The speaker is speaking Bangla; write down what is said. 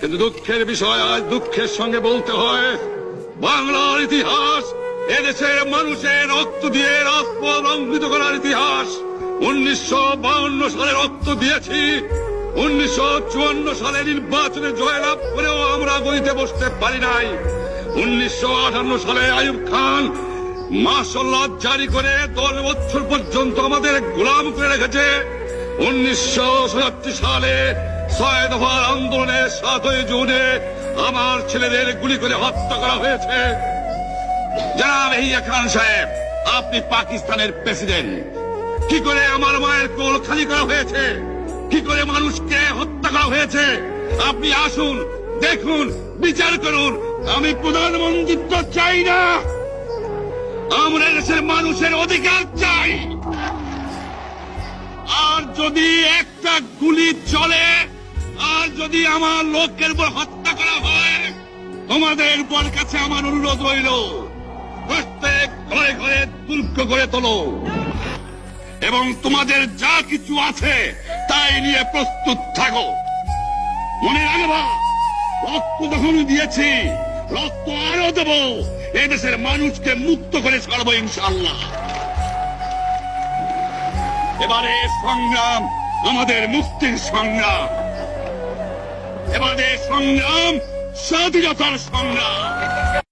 কিন্তু দুঃখের বিষয় আজ দুঃখের সঙ্গে বলতে হয়, বাংলার ইতিহাস, এদেশের মানুষের রক্ত দিয়ে রাজপথ অঙ্কিত করার ইতিহাস। উনিশশো সালে রক্ত দিয়েছি, উনিশশো চুয়ান্ন সালে নির্বাচনে জয়লাভ করেও আমরা গদিতে বসতে পারি নাই। উনিশশো আটান্ন সালে আয়ুব খান মাসল্লাহ জারি করে দশ বছর পর্যন্ত আমাদের গোলাম করে রেখেছে। উনিশশো সাতাত্তর সালে ছয় দফার আন্দোলনে সাতই জুনে আমার ছেলেদের গুলি করে হত্যা করা হয়েছে। জনাব হিয়া খান সাহেব, আপনি পাকিস্তানের প্রেসিডেন্ট। কি করে আমার মায়ের কোল খালি করা হয়েছে? কি করে মানুষকে হত্যা করা হয়েছে? আপনি আসুন, দেখুন, বিচার করুন। আমি প্রধানমন্ত্রিত্ব চাই না। আমরা দেশের মানুষের অধিকার চাই। আর যদি একটা গুলি চলে আর যদি আমার লোকের উপর হত্যা করা হয়, তোমাদের উপর কাছে আমার অনুরোধ রইল, প্রত্যেক ঘরে ঘরে দুর্গ করে তোলো। এবং তোমাদের যা কিছু আছে, তাই নিয়ে প্রস্তুত থাকো। মনে রাখবা, রক্ত যখন দিয়েছি, রক্ত আরও দেব, এদেশের মানুষকে মুক্ত করে ছাড়বো ইনশাল্লাহ এবারে সংগ্রাম, আমাদের মুক্তির সংগ্রাম। সংগ্রাম স্বাধীনতার সংগ্রাম।